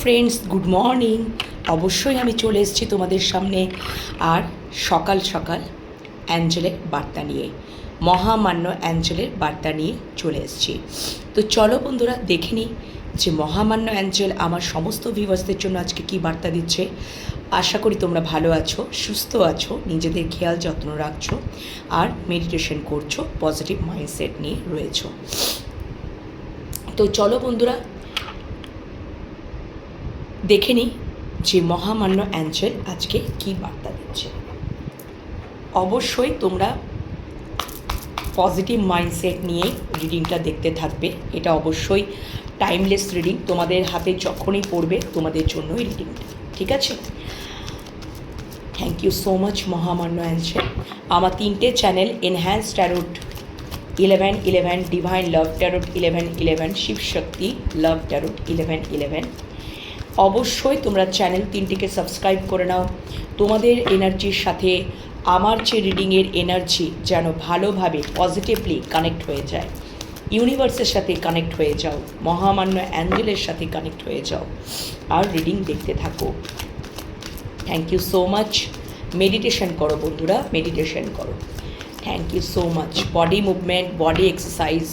Friends good morning অবশ্যই আমি চলে এসেছি তোমাদের সামনে। আর সকাল সকাল অ্যাঞ্জেলের বার্তা নিয়ে, মহামান্য অ্যাঞ্জেলের বার্তা নিয়ে চলে এসেছি। তো চলো বন্ধুরা, দেখে নিই যে মহামান্য অ্যাঞ্জেল আমার সমস্ত ভিউয়ার্সদের জন্য আজকে কী বার্তা দিচ্ছে। আশা করি তোমরা ভালো আছো, সুস্থ আছো, নিজেদের খেয়াল যত্ন রাখছো, আর মেডিটেশন করছ পজিটিভ মাইন্ডসেট নিয়ে রয়েছো। তো চলো বন্ধুরা দেখে নিই যে মহামান্য অ্যাঞ্জেল আজকে কী বার্তা দিচ্ছে। অবশ্যই তোমরা পজিটিভ মাইন্ডসেট নিয়ে রিডিংটা দেখতে থাকবে। এটা অবশ্যই টাইমলেস রিডিং। তোমাদের হাতে যখনই পড়বে তোমাদের জন্যই রিডিংটা। ঠিক আছে? থ্যাংক ইউ সো মাচ মহামান্য অ্যাঞ্জেল। আমার তিনটে channel enhance tarot eleven eleven divine love tarot eleven eleven Shivshakti love tarot eleven eleven অবশ্যই তোমরা চ্যানেল তিনটিকে সাবস্ক্রাইব করে নাও। তোমাদের এনার্জির সাথে আমার যে রিডিংয়ের এনার্জি যেন ভালোভাবে পজিটিভলি কানেক্ট হয়ে যায়। ইউনিভার্সের সাথে কানেক্ট হয়ে যাও, মহামান্য অ্যাঞ্জেলের সাথে কানেক্ট হয়ে যাও আর রিডিং দেখতে থাকো। Thank you so much meditation করো বন্ধুরা মেডিটেশন করো। Thank you so much body movement body exercise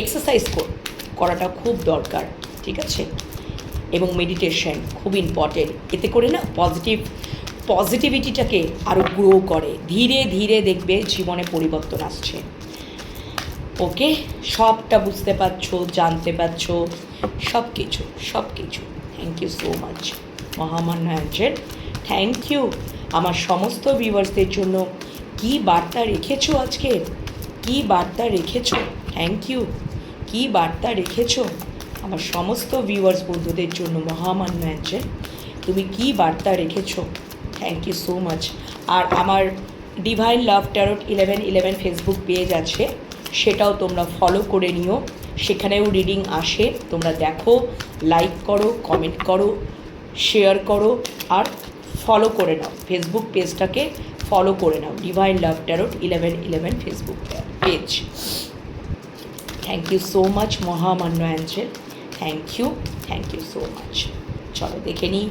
exercise করো, করাটা খুব দরকার, ঠিক আছে? এবং মেডিটেশন খুব ইম্পর্টেন্ট এতে করে না পজিটিভ পজিটিভিটিটাকে আরও গ্রো করে। ধীরে ধীরে দেখবে জীবনে পরিবর্তন আসছে। ওকে সবটা বুঝতে পারছ, জানতে পারছ সব কিছু সব কিছু থ্যাংক ইউ সো মাচ মহামান্য অ্যাঞ্জেল থ্যাংক ইউ আমার সমস্ত ভিউয়ার্সদের জন্য। কি বার্তা রেখেছো আজকে? কি বার্তা রেখেছো? থ্যাংক ইউ কি বার্তা রেখেছো? আমার সমস্ত ভিউয়ার্স বন্ধুদের জন্য মহামান্য অ্যাঞ্জেল, তুমি কি বার্তা রেখেছো? থ্যাংক ইউ সো মাচ আর আমার divine love tarot eleven eleven Facebook page আছে, সেটাও তোমরা ফলো করে নিও। সেখানেও রিডিং আসে, তোমরা দেখো লাইক করো কমেন্ট করো শেয়ার করো, আর ফলো করে নাও। ফেসবুক পেজটাকে ফলো করে নাও divine love tarot eleven eleven Facebook page thank you so much মহামান্য angel. Thank you thank you so much চলো দেখে নিই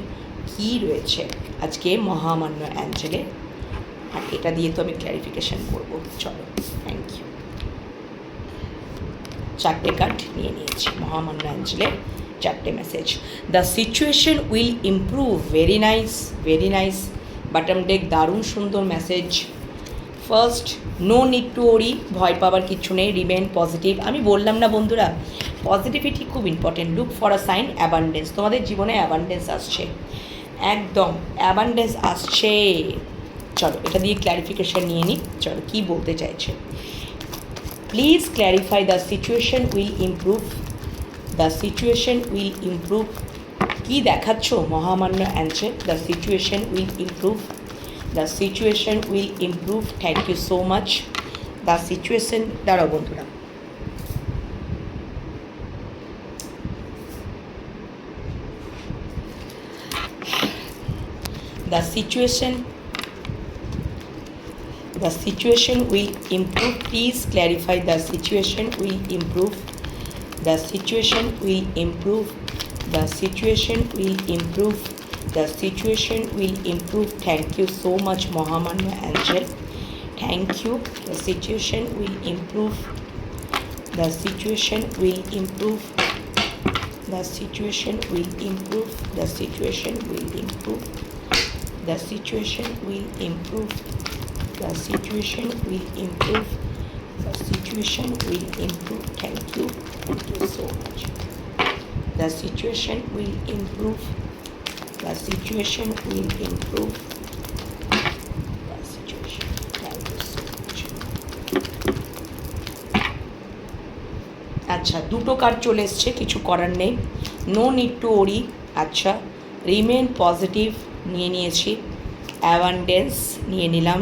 কী রয়েছে আজকে মহামান্য অ্যাঞ্জেলে। আর এটা দিয়ে তো আমি ক্ল্যারিফিকেশান করব। চলো থ্যাংক ইউ চারটে কার্ড নিয়ে নিয়েছি মহামান্য অ্যাঞ্জেলের চারটে message the situation will improve very nice very nice bottom deck দারুণ সুন্দর message first no need to worry ভয় পাওয়ার কিছু নেই রিমেন পজিটিভ আমি বললাম না বন্ধুরা পজিটিভিটি খুব important look for a sign abundance তোমাদের জীবনে অ্যাবান্ডেন্স আসছে। একদম অ্যাবান্ডেন্স আসছে। চলো, এটা দিয়ে ক্ল্যারিফিকেশান নিয়ে নিই। চলো, কী বলতে চাইছে? Please clarify the situation will improve the situation will improve কী দেখাচ্ছ? মহামান্য answer the situation will improve the situation will improve thank you so much the situation দাঁড়াও বন্ধুরা। The situation the situation will improve please clarify the situation will improve the situation will improve the situation will improve the situation will improve. Thank you so much mohammed angel. Thank you. The situation will improve the situation will improve the situation will improve the situation will improve the situation will improve the situation will improve the situation will improve thank you thank you so much the situation will improve the situation will improve the situation thank you so much আচ্ছা দুটো card চলে এসছে কিছু করার নেই no need to ওরি আচ্ছা remain positive নিয়ে নিয়েছি। অ্যাভান্ডেন্স নিয়ে নিলাম।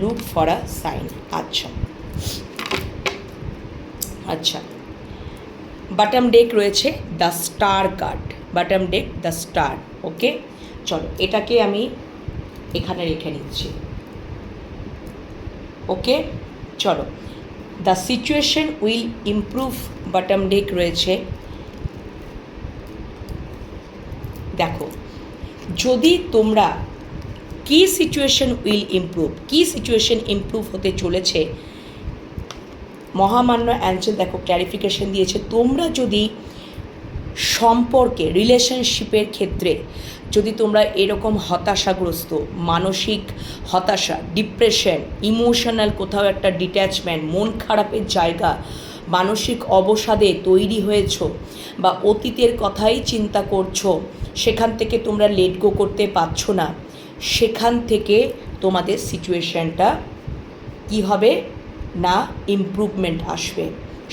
লুক ফর আ সাইন আচ্ছা। আচ্ছা। বাটাম ডেক রয়েছে the star card bottom deck the star okay চলো, এটাকে আমি এখানে রেখে নিচ্ছি। ওকে চলো। The situation will improve bottom deck রয়েছে। দেখো যদি তোমরা কি সিচুয়েশন উইল ইমপ্রুভ কি সিচুয়েশন ইমপ্রুভ হতে চলেছে, মহামান্য অ্যাঞ্চেল দেখো ক্ল্যারিফিকেশন দিয়েছে, তোমরা যদি সম্পর্কে রিলেশনশিপের ক্ষেত্রে যদি তোমরা এরকম হতাশাগ্রস্ত, মানসিক হতাশা ডিপ্রেশন ইমোশনাল কোথাও একটা ডিট্যাচমেন্ট মন খারাপের জায়গা মানসিক অবসাদে তৈরি হয়েছো বা অতীতের কথাই চিন্তা করছ, সেখান থেকে তোমরা লেট গো করতে পারছ না। সেখান থেকে তোমাদের সিচুয়েশানটা কী হবে? না ইমপ্রুভমেন্ট আসবে।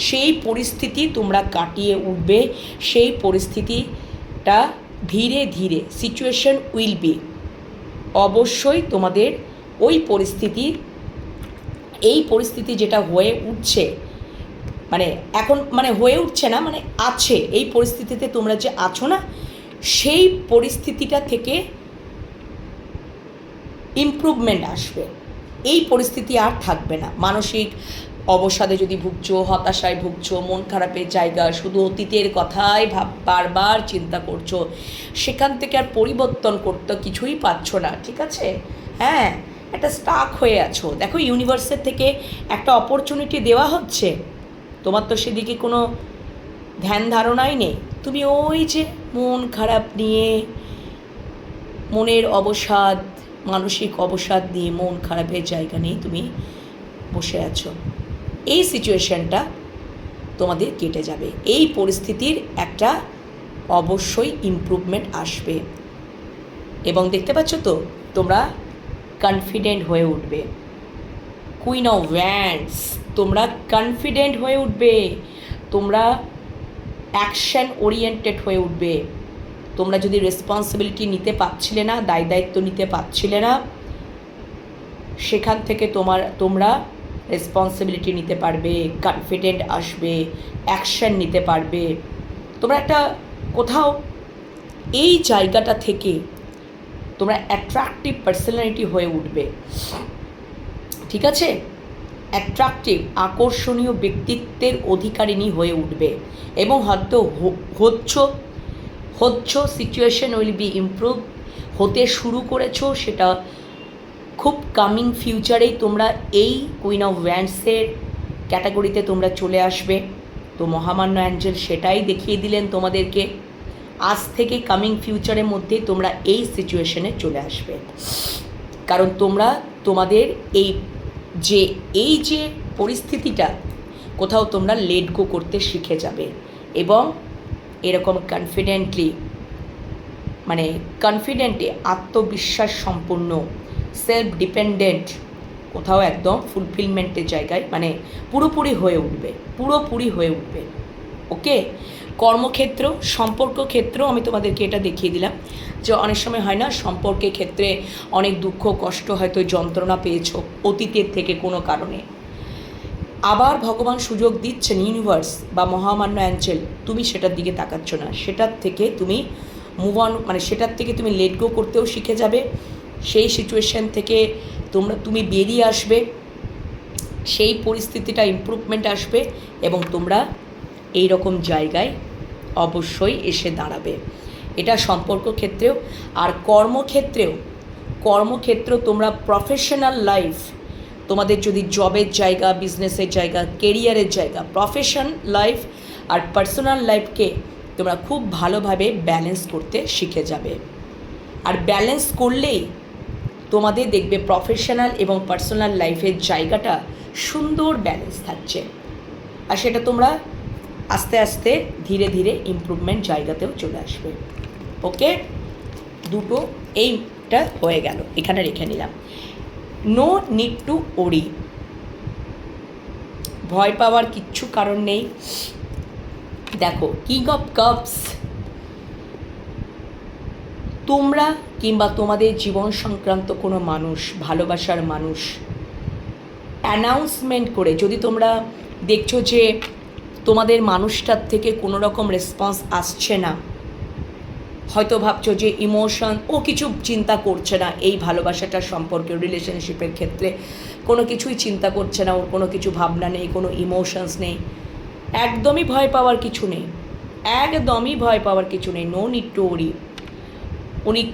সেই পরিস্থিতি তোমরা কাটিয়ে উঠবে, সেই পরিস্থিতিটা ধীরে ধীরে সিচুয়েশন উইল বি অবশ্যই তোমাদের ওই পরিস্থিতি, এই পরিস্থিতি যেটা হয়ে উঠছে মানে এখন মানে হয়ে উঠছে না মানে আছে। এই পরিস্থিতিতে তোমরা যে আছো না, সেই পরিস্থিতিটা থেকে ইমপ্রুভমেন্ট আসবে। এই পরিস্থিতি আর থাকবে না। মানসিক অবসাদে যদি ভুগছো, হতাশায় ভুগছো, মন খারাপের জায়গা, শুধু অতীতের কথাই ভাব, বারবার চিন্তা করছ, সেখান থেকে আর পরিবর্তন করতে কিছুই পাচ্ছ না, ঠিক আছে? হ্যাঁ একটা স্টাক হয়ে আছো। দেখো ইউনিভার্সের থেকে একটা অপরচুনিটি দেওয়া হচ্ছে। তোমার তো সেদিকে কোনো ধ্যান ধারণাই নেই। তুমি ওই যে মন খারাপ নিয়ে, মনের অবসাদ, মানসিক অবসাদ নিয়ে মন খারাপের জায়গা নিয়ে তুমি বসে আছো। এই সিচুয়েশনটা তোমাদের কেটে যাবে। এই পরিস্থিতির একটা অবশ্যই ইমপ্রুভমেন্ট আসবে। এবং দেখতে পাচ্ছ তো, তোমরা কনফিডেন্ট হয়ে উঠবে। কুইন অফ ভ্যান্ডস তোমরা কনফিডেন্ট হয়ে উঠবে, তোমরা অ্যাকশন ওরিয়েন্টেড হয়ে উঠবে। তোমরা যদি রেসপন্সিবিলিটি নিতে পারছিলে না, দায় দায়িত্ব নিতে পারছিলে না, সেখান থেকে তোমার, তোমরা রেসপন্সিবিলিটি নিতে পারবে কনফিডেন্ট আসবে অ্যাকশন নিতে পারবে। তোমরা একটা কোথাও এই জায়গাটা থেকে তোমরা অ্যাট্রাকটিভ পার্সোনালিটি হয়ে উঠবে। ঠিক আছে? অ্যাট্রাকটিভ আকর্ষণীয় ব্যক্তিত্বের অধিকারিণী হয়ে উঠবে এবং হয়তো হচ্ছ হচ্ছ সিচুয়েশন উইল বি ইমপ্রুভ হতে শুরু করেছ সেটা খুব কামিং ফিউচারেই তোমরা এই কুইন অফ ভ্যান্ডসের ক্যাটাগরিতে তোমরা চলে আসবে। তো মহামান্য অ্যাঞ্জেল সেটাই দেখিয়ে দিলেন তোমাদেরকে। আজ থেকে কামিং ফিউচারের মধ্যে তোমরা এই সিচুয়েশনে চলে আসবে। কারণ তোমরা তোমাদের এই যে এই যে পরিস্থিতিটা, কোথাও তোমরা লেট গো করতে শিখে যাবে এবং এরকম কনফিডেন্টলি মানে কনফিডেন্টে আত্মবিশ্বাস সম্পূর্ণ সেলফ ডিপেন্ডেন্ট কোথাও একদম ফুলফিলমেন্টের জায়গায় মানে পুরোপুরি হয়ে উঠবে, পুরোপুরি হয়ে উঠবে। ওকে? কর্মক্ষেত্র, সম্পর্ক ক্ষেত্র আমি তোমাদেরকে এটা দেখিয়ে দিলাম। যে অনেক সময় হয় না, সম্পর্কের ক্ষেত্রে অনেক দুঃখ, কষ্ট হয়তো যন্ত্রণা পেয়েছ অতীতের থেকে কোনো কারণে। আবার ভগবান সুযোগ দিচ্ছেন ইউনিভার্স বা মহামান্য অ্যাঞ্চেল তুমি সেটার দিকে তাকাচ্ছ না। সেটার থেকে তুমি মুভ অন মানে সেটার থেকে তুমি লেট গো করতেও শিখে যাবে। সেই সিচুয়েশন থেকে তোমরা, তুমি বেরিয়ে আসবে। সেই পরিস্থিতিটা ইমপ্রুভমেন্ট আসবে এবং তোমরা এই রকম জায়গায় অবশ্যই এসে দাঁড়াবে। এটা সম্পর্ক ক্ষেত্রেও আর কর্মক্ষেত্রেও। কর্মক্ষেত্র তোমরা প্রফেশনাল লাইফ তোমাদের যদি জবের জায়গা বিজনেসের জায়গা কেরিয়ারের জায়গা প্রফেশন লাইফ আর পার্সোনাল লাইফকে তোমরা খুব ভালোভাবে ব্যালেন্স করতে শিখে যাবে। আর ব্যালেন্স করলেই তোমাদের দেখবে প্রফেশনাল এবং পার্সোনাল লাইফের জায়গাটা সুন্দর ব্যালেন্স থাকছে। আর সেটা তোমরা আস্তে আস্তে ধীরে ধীরে ইম্প্রুভমেন্ট জায়গাতেও চলে আসবে। ওকে দুটো এইটা হয়ে গেল। এখানে রেখে নিলাম। নো নিড টু ওরি ভয় পাওয়ার কিচ্ছু কারণ নেই। দেখো কিং অফ কাপস তোমরা কিংবা তোমাদের জীবন সংক্রান্ত কোনো মানুষ, ভালোবাসার মানুষ অ্যানাউন্সমেন্ট করে যদি তোমরা দেখছ যে তোমাদের মানুষটার থেকে কোনো রকম রেসপন্স আসছে না। হয়তো ভাবছ যে ইমোশন ও কিছু চিন্তা করছে না এই ভালোবাসাটার সম্পর্কে রিলেশনশিপের ক্ষেত্রে। কোনো কিছুই চিন্তা করছে না, ওর কোনো কিছু ভাবনা নেই, কোনো ইমোশনস নেই। একদমই ভয় পাওয়ার কিছু নেই। একদমই ভয় পাওয়ার কিছু নেই। নো নিড টু ওরি উনি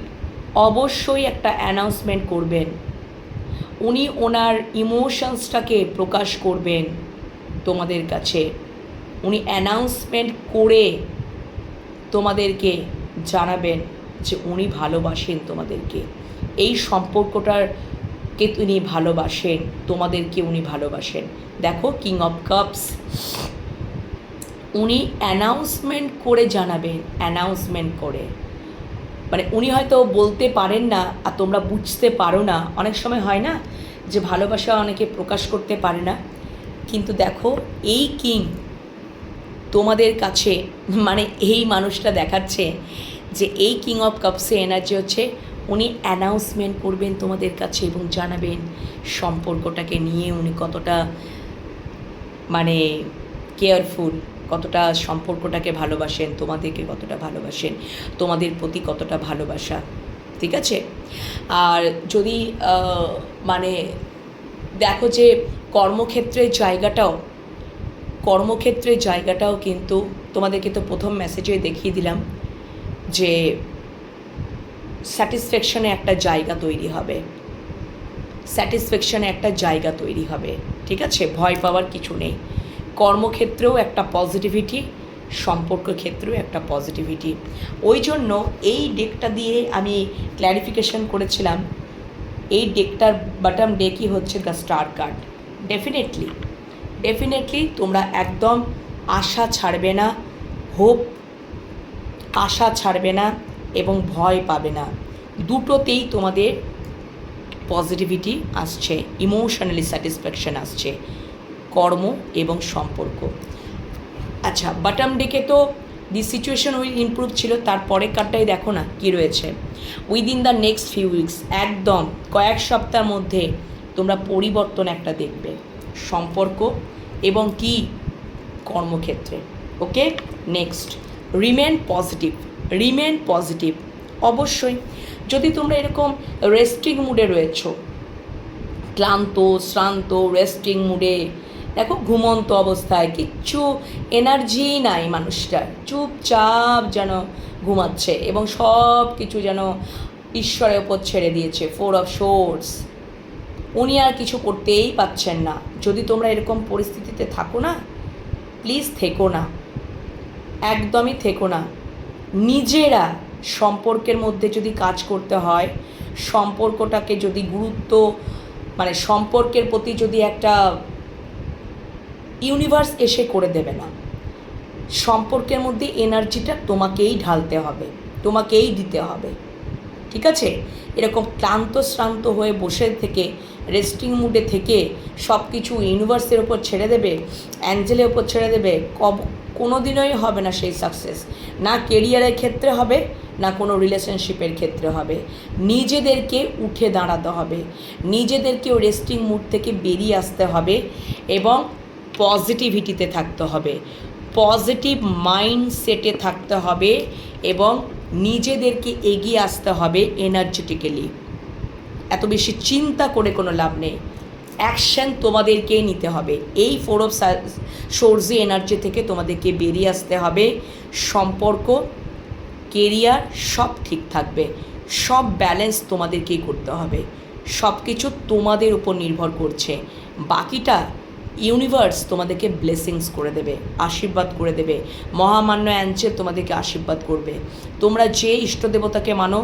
অবশ্যই একটা অ্যানাউন্সমেন্ট করবেন। উনি ওনার ইমোশনসটাকে প্রকাশ করবেন তোমাদের কাছে। উনি অ্যানাউন্সমেন্ট করে তোমাদেরকে জানাবেন যে উনি ভালোবাসেন তোমাদেরকে। এই সম্পর্কটারকে তিনি ভালোবাসেন, তোমাদেরকে উনি ভালোবাসেন। দেখো কিং অফ কাপস উনি অ্যানাউন্সমেন্ট করে জানাবেন অ্যানাউন্সমেন্ট করে। মানে উনি হয়তো বলতে পারেন না, আর তোমরা বুঝতে পারো না। অনেক সময় হয় না যে ভালোবাসা অনেকে প্রকাশ করতে পারে না। কিন্তু দেখো, এই কিং তোমাদের কাছে মানে এই মানুষটা দেখাচ্ছে যে এই কিং অফ কাপসে এনার্জি হচ্ছে, উনি অ্যানাউন্সমেন্ট করবেন তোমাদের কাছে এবং জানাবেন সম্পর্কটাকে নিয়ে উনি কতটা মানে কেয়ারফুল কতটা সম্পর্কটাকে ভালোবাসেন, তোমাদেরকে কতটা ভালোবাসেন, তোমাদের প্রতি কতটা ভালোবাসা, ঠিক আছে? আর যদি মানে দেখো যে কর্মক্ষেত্রের জায়গাটাও কর্মক্ষেত্রের জায়গাটাও কিন্তু তোমাদেরকে তো প্রথম মেসেজে দেখিয়ে দিলাম যে স্যাটিসফ্যাকশনে একটা জায়গা তৈরি হবে। স্যাটিসফ্যাকশনে একটা জায়গা তৈরি হবে। ঠিক আছে? ভয় পাওয়ার কিছু নেই। কর্মক্ষেত্রেও একটা পজিটিভিটি সম্পর্ক ক্ষেত্রেও একটা পজিটিভিটি ওই জন্য এই ডেকটা দিয়ে আমি ক্ল্যারিফিকেশন করেছিলাম, এই ডেকটার বাটাম ডেকই হচ্ছে the star card definitely definitely তোমরা একদম আশা ছাড়বে না হোপ আশা ছাড়বে না এবং ভয় পাবে না। দুটোতেই তোমাদের পজিটিভিটি আসছে ইমোশনালি স্যাটিসফ্যাকশন আসছে, কর্ম এবং সম্পর্ক। আচ্ছা বাটাম ডেকে তো দি সিচুয়েশন উইল ইমপ্রুভ ছিল তারপরে কার্ডটাই দেখো না কি রয়েছে। Within the next few weeks একদম কয়েক সপ্তাহের মধ্যে তোমরা পরিবর্তন একটা দেখবে। সম্পর্ক এবং কি কর্মক্ষেত্রে। Okay? Next remain positive remain positive অবশ্যই। যদি তোমরা এরকম রেস্টিং মুডে রয়েছো, ক্লান্ত, শ্রান্ত রেস্টিং মুডে দেখো, ঘুমন্ত অবস্থায় কিচ্ছু এনার্জি নাই মানুষটার। চুপচাপ যেন ঘুমাচ্ছে এবং সব কিছু যেন ঈশ্বরের ওপর ছেড়ে দিয়েছে। ফোর অফ শোর্স উনি আর কিছু করতেই পাচ্ছেন না। যদি তোমরা এরকম পরিস্থিতিতে থাকো না প্লিজ থেকো না। একদমই থেকো না। নিজেরা সম্পর্কের মধ্যে যদি কাজ করতে হয়, সম্পর্কটাকে যদি গুরুত্ব মানে সম্পর্কের প্রতি যদি একটা ইউনিভার্স এসে করে দেবে না, সম্পর্কের মধ্যে এনার্জিটা তোমাকেই ঢালতে হবে, তোমাকেই দিতে হবে। ঠিক আছে? এরকম ক্লান্ত শ্রান্ত হয়ে বসে থেকে রেস্টিং মুডে থেকে সব কিছু ইউনিভার্সের ওপর ছেড়ে দেবে অ্যাঞ্জেলের ওপর ছেড়ে দেবে, কব কোনো দিনই হবে না সেই সাকসেস না কেরিয়ারের ক্ষেত্রে হবে, না কোনো রিলেশনশিপের ক্ষেত্রে হবে। নিজেদেরকে উঠে দাঁড়াতে হবে। নিজেদেরকেও রেস্টিং মুড থেকে বেরিয়ে আসতে হবে এবং পজিটিভিটিতে থাকতে হবে। পজিটিভ মাইন্ডসেটে থাকতে হবে এবং নিজেদেরকে এগিয়ে আসতে হবে এনার্জেটিক্যালি এত বেশি চিন্তা করে কোনো লাভ নেই। অ্যাকশন তোমাদেরকেই নিতে হবে। এই ফোর অফ সোর্জি এনার্জি থেকে তোমাদেরকে বেরিয়ে আসতে হবে। সম্পর্ক কেরিয়ার সব ঠিক থাকবে। সব ব্যালেন্স তোমাদেরকেই করতে হবে। সব কিছু তোমাদের উপর নির্ভর করছে। বাকিটা ইউনিভার্স তোমাদেরকে ব্লেসিংস করে দেবে, আশীর্বাদ করে দেবে। মহামান্য অ্যাঞ্চেল তোমাদেরকে আশীর্বাদ করবে। তোমরা যে ইষ্ট দেবতাকে মানো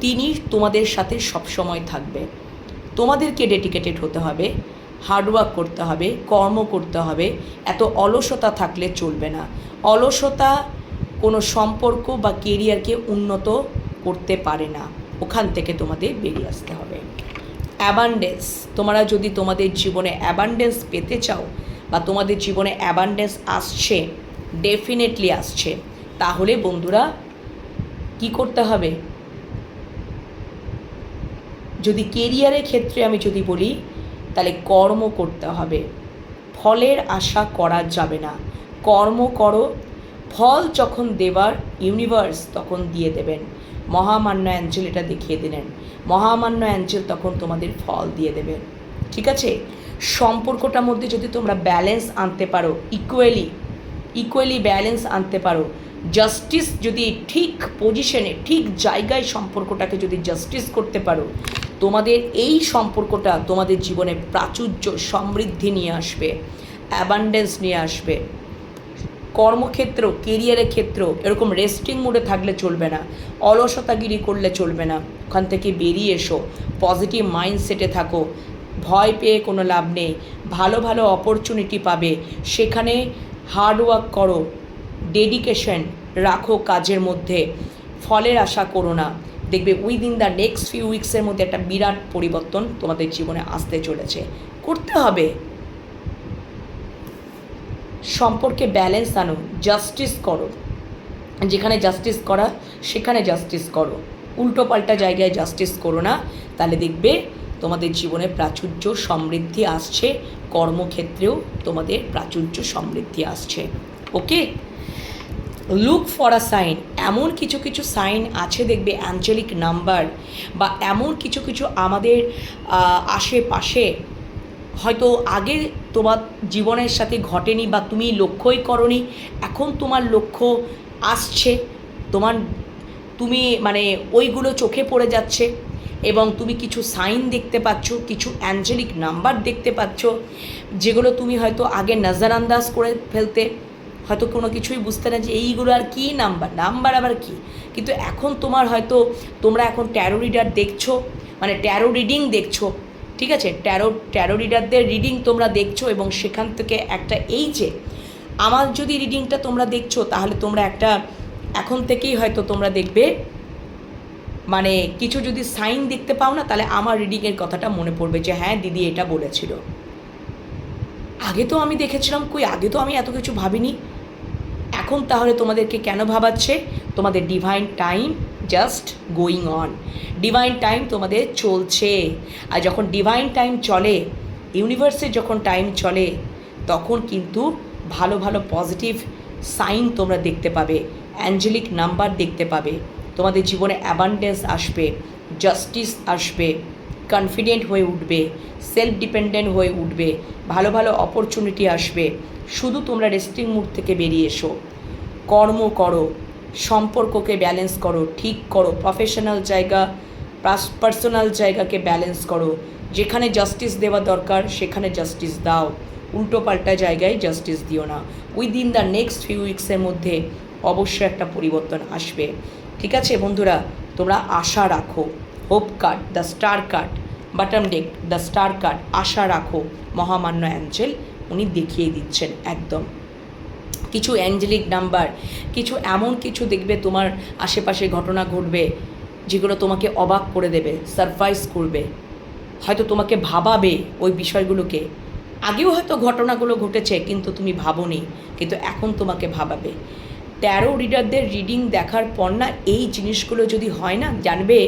তিনি তোমাদের সাথে সবসময় থাকবে। তোমাদেরকে ডেডিকেটেড হতে হবে হার্ডওয়ার্ক করতে হবে, কর্ম করতে হবে, এত অলসতা থাকলে চলবে না। অলসতা কোনো সম্পর্ক বা কেরিয়ারকে উন্নত করতে পারে না। ওখান থেকে তোমাদের বেরিয়ে আসতে হবে। অ্যাবান্ডেন্স তোমরা যদি তোমাদের জীবনে অ্যাবান্ডেন্স পেতে চাও বা তোমাদের জীবনে অ্যাবান্ডেন্স আসছে ডেফিনেটলি আসছে, তাহলে বন্ধুরা কি করতে হবে? যদি কেরিয়ারের ক্ষেত্রে আমি যদি বলি, তাহলে কর্ম করতে হবে। ফলের আশা করা যাবে না। কর্ম করো, ফল যখন দেবার ইউনিভার্স তখন দিয়ে দেবেন। মহামান্য অ্যাঞ্জেল এটা দেখিয়ে দিলেন। মহামান্য অ্যাঞ্জেল তখন তোমাদের ফল দিয়ে দেবেন। ঠিক আছে? সম্পর্কটার মধ্যে যদি তোমরা ব্যালেন্স আনতে পারো ইকুয়ালি ইকুয়ালি ব্যালেন্স আনতে পারো জাস্টিস যদি ঠিক পজিশনে ঠিক জায়গায় সম্পর্কটাকে যদি জাস্টিস করতে পারো, তোমাদের এই সম্পর্কটা তোমাদের জীবনে প্রাচুর্য, সমৃদ্ধি নিয়ে আসবে অ্যাবান্ডেন্স নিয়ে আসবে। কর্মক্ষেত্র কেরিয়ারের ক্ষেত্র, এরকম রেস্টিং মোডে থাকলে চলবে না, অলসতাগিরি করলে চলবে না, ওখান থেকে বেরিয়ে এসো পজিটিভ মাইন্ডসেটে থাকো, ভয় পেয়ে কোনো লাভ নেই, ভালো ভালো অপরচুনিটি পাবে, সেখানে হার্ডওয়ার্ক করো ডেডিকেশন রাখো কাজের মধ্যে। ফলের আশা করো না। দেখবে উইদিন দ্য নেক্সট ফিউ উইক্সের মধ্যে একটা বিরাট পরিবর্তন তোমাদের জীবনে আসতে চলেছে। করতে হবে। সম্পর্কে ব্যালেন্স আনো জাস্টিস করো। যেখানে জাস্টিস করা, সেখানে জাস্টিস করো। উল্টো পাল্টা জায়গায় জাস্টিস করো না। তাহলে দেখবে তোমাদের জীবনে প্রাচুর্য সমৃদ্ধি আসছে। কর্মক্ষেত্রেও তোমাদের প্রাচুর্য সমৃদ্ধি আসছে। Okay look for a sign এমন কিছু কিছু সাইন আছে, দেখবে অ্যাঞ্জেলিক নাম্বার বা এমন কিছু কিছু আমাদের আশেপাশে হয়তো আগে তোমার জীবনের সাথে ঘটেনি বা তুমি লক্ষ্যই করনি, এখন তোমার লক্ষ্য আসছে, তোমার, তুমি মানে ওইগুলো চোখে পড়ে যাচ্ছে এবং তুমি কিছু সাইন দেখতে পাচ্ছ, কিছু অ্যাঞ্জেলিক নাম্বার দেখতে পাচ্ছ, যেগুলো তুমি হয়তো আগে নজরান্দাজ করে ফেলতে হয়তো কোনো কিছুই বুঝতে না যে এইগুলো আর কী, নাম্বার নাম্বার আবার কি? কিন্তু এখন তোমার হয়তো তোমরা এখন ট্যারো রিডার দেখছ মানে ট্যারো রিডিং দেখছ, ঠিক আছে? ট্যারো ট্যারো রিডারদের রিডিং তোমরা দেখছ এবং সেখান থেকে একটা এই যে, আমার যদি রিডিংটা তোমরা দেখছ, তাহলে তোমরা একটা, এখন থেকেই হয়তো তোমরা দেখবে মানে কিছু যদি সাইন দেখতে পাও না, তাহলে আমার রিডিংয়ের কথাটা মনে পড়বে যে হ্যাঁ দিদি এটা বলেছিল। আগে তো আমি দেখেছিলাম, কই আগে তো আমি এত কিছু ভাবিনি। এখন তাহলে তোমাদেরকে কেন ভাবাচ্ছে? তোমাদের divine time just going on divine time তোমাদের চলছে। আর যখন ডিভাইন টাইম চলে ইউনিভার্সে যখন টাইম চলে, তখন কিন্তু ভালো ভালো পজিটিভ সাইন তোমরা দেখতে পাবে। অ্যাঞ্জেলিক নাম্বার দেখতে পাবে। তোমাদের জীবনে অ্যাবান্ডেন্স আসবে জাস্টিস আসবে কনফিডেন্ট হয়ে উঠবে সেলফ ডিপেন্ডেন্ট হয়ে উঠবে, ভালো ভালো অপরচুনিটি আসবে। শুধু তোমরা রেস্টিং মুড থেকে বেরিয়ে এসো। কর্ম করো, সম্পর্ককে ব্যালেন্স করো, ঠিক করো প্রফেশনাল জায়গা পার্সোনাল জায়গাকে ব্যালেন্স করো। যেখানে জাস্টিস দেওয়া দরকার, সেখানে জাস্টিস দাও। উল্টো পাল্টা জায়গায় জাস্টিস দিও না। উইদিন দ্য নেক্সট ফিউ উইক্সের মধ্যে অবশ্যই একটা পরিবর্তন আসবে। ঠিক আছে বন্ধুরা? তোমরা আশা রাখো। Hope card the star card bottom deck the star card আশা রাখো। মহামান্য অ্যাঞ্জেল উনি দেখিয়ে দিচ্ছেন একদম। কিছু অ্যাঞ্জেলিক নাম্বার কিছু এমন কিছু দেখবে তোমার আশেপাশে ঘটনা ঘটবে, যেগুলো তোমাকে অবাক করে দেবে সারপ্রাইজ করবে। হয়তো তোমাকে ভাবাবে ওই বিষয়গুলোকে। আগেও হয়তো ঘটনাগুলো ঘটেছে, কিন্তু তুমি ভাবোনি, কিন্তু এখন তোমাকে ভাবাবে। ট্যারো রিডারদের রিডিং দেখার পর না, এই জিনিসগুলো যদি হয় না, জানবে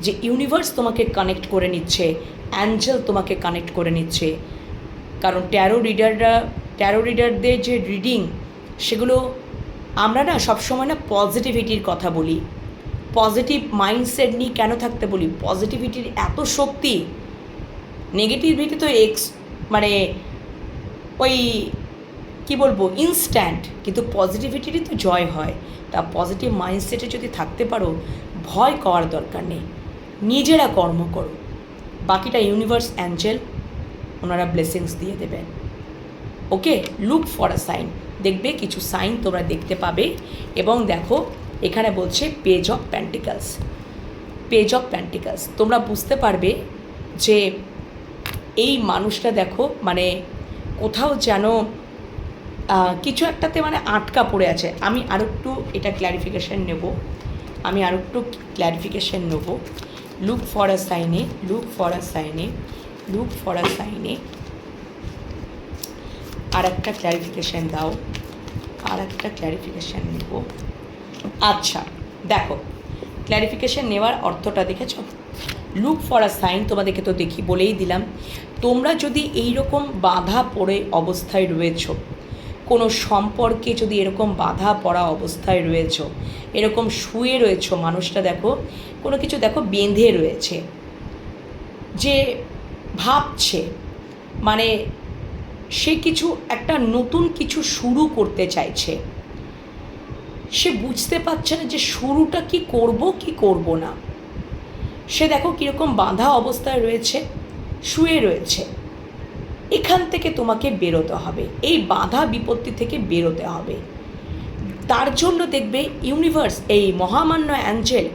যে ইউনিভার্স তোমাকে কানেক্ট করে নিচ্ছে অ্যাঞ্জেল তোমাকে কানেক্ট করে নিচ্ছে। কারণ ট্যারো রিডাররা ট্যারো রিডারদের যে রিডিং সেগুলো আমরা না সবসময় না পজিটিভিটির কথা বলি। পজিটিভ মাইন্ডসেট নিয়ে কেন থাকতে বলি? পজিটিভিটির এত শক্তি নেগেটিভিটি তো এক্স মানে ওই কি বলব ইনস্ট্যান্ট কিন্তু পজিটিভিটিরই তো জয় হয়। তা পজিটিভ মাইন্ডসেটে যদি থাকতে পারো, ভয় করার দরকার নেই। নিজেরা কর্ম করো। বাকিটা ইউনিভার্স অ্যাঞ্জেল ওনারা ব্লেসিংস দিয়ে দেবেন। Okay look for a sign দেখবে কিছু সাইন তোমরা দেখতে পাবে এবং দেখো, এখানে বলছে page of pentacles page of pentacles তোমরা বুঝতে পারবে যে এই মানুষটা দেখো মানে কোথাও যেন কিছু একটাতে মানে আটকা পড়ে আছে। আমি আরও একটু এটা ক্ল্যারিফিকেশান নেব। আমি আরও একটু ক্ল্যারিফিকেশান নেব। লুক ফর আ সাইনে লুক ফর আ সাইনে লুক ফর আ সাইনে আর একটা ক্ল্যারিফিকেশান দাও। আর একটা ক্ল্যারিফিকেশান নেব। আচ্ছা দেখো ক্ল্যারিফিকেশান নেওয়ার অর্থটা দেখেছ? লুক ফর আ সাইন তোমাদেরকে তো দেখি, বলেই দিলাম। তোমরা যদি এই রকম বাধা পড়ে অবস্থায় রয়েছো, কোনো সম্পর্কে যদি এরকম বাধা পড়া অবস্থায় রয়েছো, এরকম শুয়ে রয়েছো মানুষটা দেখো, কোনো কিছু দেখো বেঁধে রয়েছে, যে ভাবছে মানে সে কিছু, একটা নতুন কিছু শুরু করতে চাইছে। সে বুঝতে পারছে না যে শুরুটা কি করব কি করব না। সে দেখো কীরকম বাঁধা অবস্থায় রয়েছে, শুয়ে রয়েছে। এখান থেকে তোমাকে বেরোতে হবে, এই বাধা বিপত্তি থেকে বেরোতে হবে। তার জন্য দেখবে ইউনিভার্স, এই মহামান্য অ্যাঞ্জেল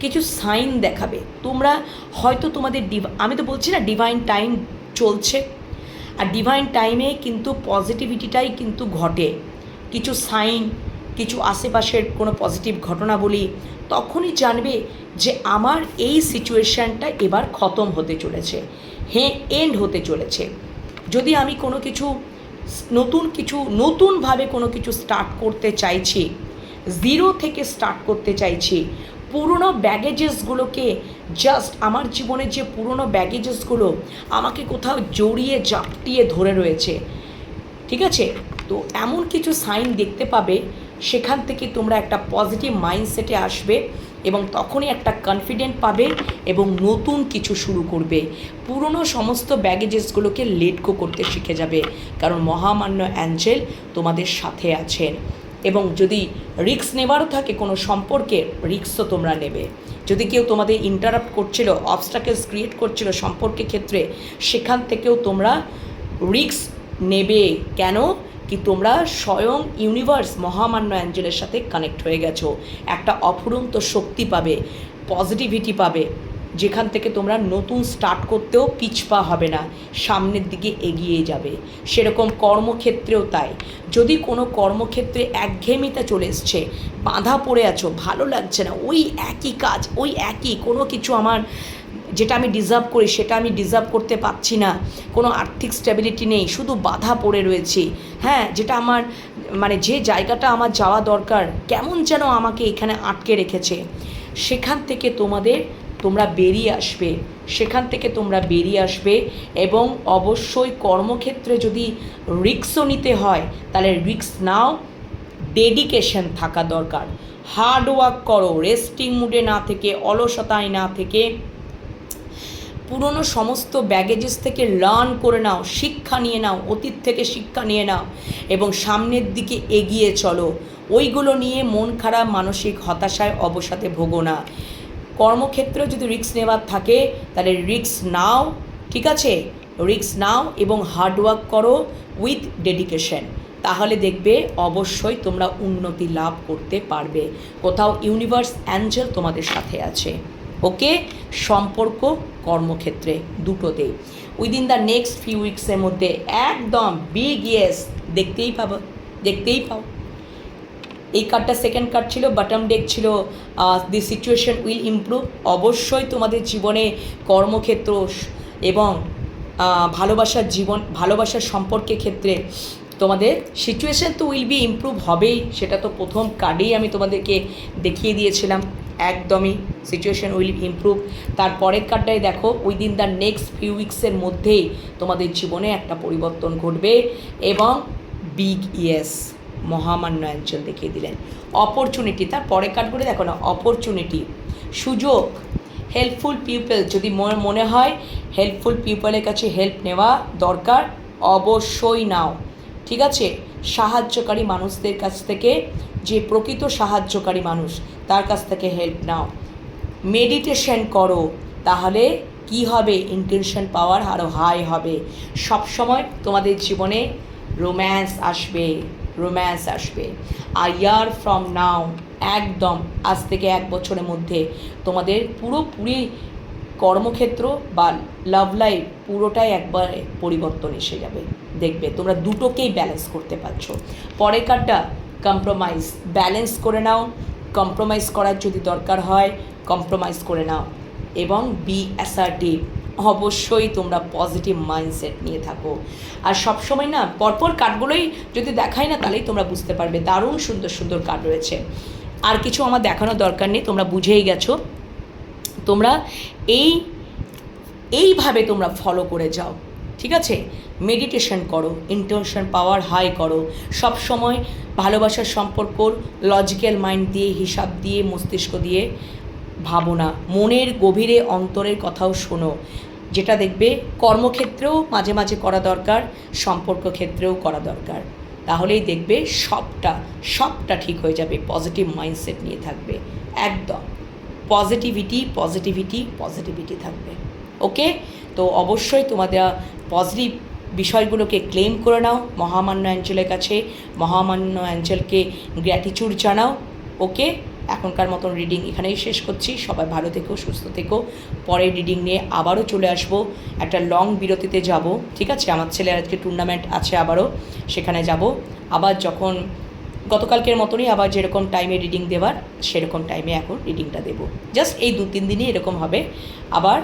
কিছু সাইন দেখাবে। তোমরা হয়তো তোমাদের ডিভ, আমি তো বলছি না, ডিভাইন টাইম চলছে। আর ডিভাইন টাইমে কিন্তু পজিটিভিটিটাই কিন্তু ঘটে। কিছু সাইন কিছু আশেপাশের কোনো পজিটিভ ঘটনা বলি, তখনই জানবে যে আমার এই সিচুয়েশানটা এবার খতম হতে চলেছে হ্যাঁ এন্ড হতে চলেছে। যদি আমি কোনো কিছু নতুন কিছু, নতুনভাবে কোনো কিছু স্টার্ট করতে চাইছি জিরো থেকে স্টার্ট করতে চাইছি পুরনো ব্যাগেজেসগুলোকে জাস্ট আমার জীবনের যে পুরনো ব্যাগেজেসগুলো আমাকে কোথাও জড়িয়ে জাপটিয়ে ধরে রয়েছে। ঠিক আছে? তো এমন কিছু সাইন দেখতে পাবে, সেখান থেকে তোমরা একটা পজিটিভ মাইন্ডসেটে আসবে এবং তখনই একটা কনফিডেন্ট পাবে এবং নতুন কিছু শুরু করবে। পুরনো সমস্ত ব্যাগেজেসগুলোকে লেটকো করতে শিখে যাবে, কারণ মহামান্য অ্যাঞ্জেল তোমাদের সাথে আছেন। এবং যদি রিক্স নেবারও থাকে কোনো সম্পর্কে রিক্সও তোমরা নেবে। যদি কেউ তোমাদের ইন্টারাপ্ট করছিল অবস্টাকেলস ক্রিয়েট করছিল সম্পর্কের ক্ষেত্রে, সেখান থেকেও তোমরা রিক্স নেবে। কেন? কি তোমরা স্বয়ং ইউনিভার্স মহামান্য অ্যাঞ্জেলের সাথে কানেক্ট হয়ে গেছো। একটা অফুরন্ত শক্তি পাবে পজিটিভিটি পাবে। যেখান থেকে তোমরা নতুন স্টার্ট করতেও পিছপা হবে না, সামনের দিকে এগিয়ে যাবে। সেরকম কর্মক্ষেত্রেও তাই। যদি কোনো কর্মক্ষেত্রে একঘেয়েমিতা চলে এসছে, বাঁধা পড়ে আছো, ভালো লাগছে না, ওই একই কাজ, ওই একই, কোনো কিছু আমার যেটা আমি ডিজার্ভ করি, সেটা আমি ডিজার্ভ করতে পারছি না, কোনো আর্থিক স্টেবিলিটি নেই, শুধু বাধা পড়ে রয়েছি। হ্যাঁ যেটা আমার মানে যে জায়গাটা আমার যাওয়া দরকার, কেমন যেন আমাকে এখানে আটকে রেখেছে। সেখান থেকে তোমাদের তোমরা বেরিয়ে আসবে। সেখান থেকে তোমরা বেরিয়ে আসবে এবং অবশ্যই কর্মক্ষেত্রে যদি রিক্সও নিতে হয়, তাহলে রিক্স নাও ডেডিকেশন থাকা দরকার। হার্ড ওয়ার্ক করো রেস্টিং মুডে না থেকে, অলসতায় না থেকে। পুরনো সমস্ত ব্যাগেজেস থেকে লার্ন করে নাও, শিক্ষা নিয়ে নাও, অতীত থেকে শিক্ষা নিয়ে নাও এবং সামনের দিকে এগিয়ে চলো। ওইগুলো নিয়ে মন খারাপ, মানসিক হতাশায় অবসাদে ভোগো না। কর্মক্ষেত্রেও যদি রিস্ক নেওয়ার থাকে, তাহলে রিস্ক নাও, ঠিক আছে? রিস্ক নাও এবং হার্ডওয়ার্ক করো উইথ ডেডিকেশন তাহলে দেখবে অবশ্যই তোমরা উন্নতি লাভ করতে পারবে। কোথাও ইউনিভার্স অ্যাঞ্জেল তোমাদের সাথে আছে। ওকে? সম্পর্ক, কর্মক্ষেত্রে দুটোতেই। উইদিন দ্য নেক্সট ফিউ উইক্সের মধ্যে একদম বিগ ইয়েস দেখতেই পাবো, দেখতেই পাও। এই কার্ডটা সেকেন্ড কার্ড ছিল বাটম ডেক ছিল দি সিচুয়েশন উইল ইমপ্রুভ অবশ্যই তোমাদের জীবনে কর্মক্ষেত্র এবং ভালোবাসার জীবন ভালোবাসার সম্পর্কের ক্ষেত্রে তোমাদের সিচুয়েশান তো উইল বি ইমপ্রুভ হবেই, সেটা তো প্রথম কার্ডেই আমি তোমাদেরকে দেখিয়ে দিয়েছিলাম। একদমই সিচুয়েশন উইল ইমপ্রুভ তারপরের কার্ডটাই দেখো উইদিন দ্য নেক্সট ফিউ উইক্সের মধ্যেই তোমাদের জীবনে একটা পরিবর্তন ঘটবে এবং বিগ ইয়েস মহামান্য অঞ্চল দেখিয়ে দিলেন। অপরচুনিটি তার পরে কার্ডগুলো দেখো না অপরচুনিটি সুযোগ হেল্পফুল পিপল যদি মনে হয় হেল্পফুল পিপলের কাছে হেল্প নেওয়া দরকার, অবশ্যই নাও। ঠিক আছে? সাহায্যকারী মানুষদের কাছ থেকে, যে প্রকৃত সাহায্যকারী মানুষ, তার কাছ থেকে হেল্প নাও। মেডিটেশন করো, তাহলে কি হবে? ইন্টেনশন পাওয়ার আরও হাই হবে। সব সময় তোমাদের জীবনে রোম্যান্স আসবে। রোম্যান্স আসবে। আর ইয়ার ফ্রম নাও একদম আজ থেকে এক বছরের মধ্যে তোমাদের পুরোপুরি কর্মক্ষেত্র বা লাভ লাইফ পুরোটাই একবার পরিবর্তন এসে যাবে। দেখবে তোমরা দুটোকেই ব্যালেন্স করতে পারছ। পরের কার্ডটা কম্প্রোমাইজ ব্যালেন্স করে নাও। কম্প্রোমাইজ করার যদি দরকার হয় কম্প্রোমাইজ করে নাও। এবং বি অ্যাসার্টিভ অবশ্যই তোমরা পজিটিভ মাইন্ডসেট নিয়ে থাকো। আর সবসময় না, পরপর কার্ডগুলোই যদি দেখাই না, তাহলেই তোমরা বুঝতে পারবে। দারুণ সুন্দর সুন্দর কার্ড রয়েছে। আর কিছু আমার দেখানোর দরকার নেই, তোমরা বুঝেই গেছো। তোমরা এই, এইভাবে তোমরা ফলো করে যাও, ঠিক আছে? মেডিটেশন করো ইন্টেনশন পাওয়ার হাই করো। সব সময় ভালোবাসার সম্পর্ক লজিক্যাল মাইন্ড দিয়ে, হিসাব দিয়ে, মস্তিষ্ক দিয়ে ভাবো না মনের গভীরে অন্তরের কথাও শোনো। যেটা দেখবে কর্মক্ষেত্রেও মাঝে মাঝে করা দরকার সম্পর্ক ক্ষেত্রেও করা দরকার। তাহলেই দেখবে সবটা সবটা ঠিক হয়ে যাবে পজিটিভ মাইন্ডসেট নিয়ে থাকবে। একদম। পজিটিভিটি পজিটিভিটি পজিটিভিটি থাকবে। ওকে তো অবশ্যই তোমাদের পজিটিভ বিষয়গুলোকে ক্লেম করে নাও, মহামান্য অ্যাঞ্চেলের কাছে। মহামান্য অ্যাঞ্চেলকে গ্র্যাটিচিউড জানাও। ওকে এখনকার মতন রিডিং এখানেই শেষ করছি। সবাই ভালো থেকো, সুস্থ থেকো। পরে রিডিং নিয়ে আবারও চলে আসব। একটা লং বিরতিতে যাব, ঠিক আছে? আমার ছেলের আজকে টুর্নামেন্ট আছে আবারও, সেখানে যাব। আবার যখন গতকালকের মতনই আবার যেরকম টাইমে রিডিং দেওয়ার সেরকম টাইমে এখন রিডিংটা দেবো। জাস্ট এই দু তিন দিনই এরকম হবে। আবার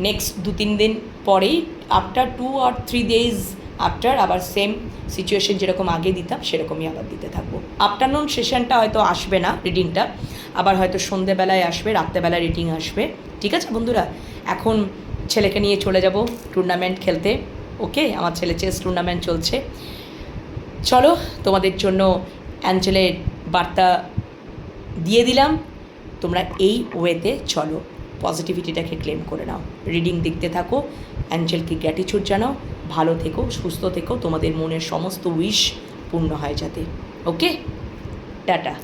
নেক্সট দু তিন দিন পরেই আফটার টু আর থ্রি ডেজ আফটার আবার সেম সিচুয়েশন যেরকম আগে দিতাম, সেরকমই আবার দিতে থাকব। আফটারনুন সেশনটা হয়তো আসবে না রিডিংটা আবার হয়তো সন্ধেবেলায় আসবে, রাত্রেবেলায় রিডিং আসবে। ঠিক আছে বন্ধুরা? এখন ছেলেকে নিয়ে চলে যাব টুর্নামেন্ট খেলতে। ওকে আমার ছেলে চেস টুর্নামেন্ট চলছে। চলো, তোমাদের জন্য অ্যাঞ্জেলের বার্তা দিয়ে দিলাম। তোমরা এই ওয়েতে চলো। পজিটিভিটিটাকে ক্লেম করে নাও। রিডিং দেখতে থাকো। অ্যাঞ্জেলকে গ্র্যাটিচিউড জানাও। ভালো থেকো, সুস্থ থেকো। তোমাদের মনের সমস্ত উইশ পূর্ণ হয় যাতে। ওকে টাটা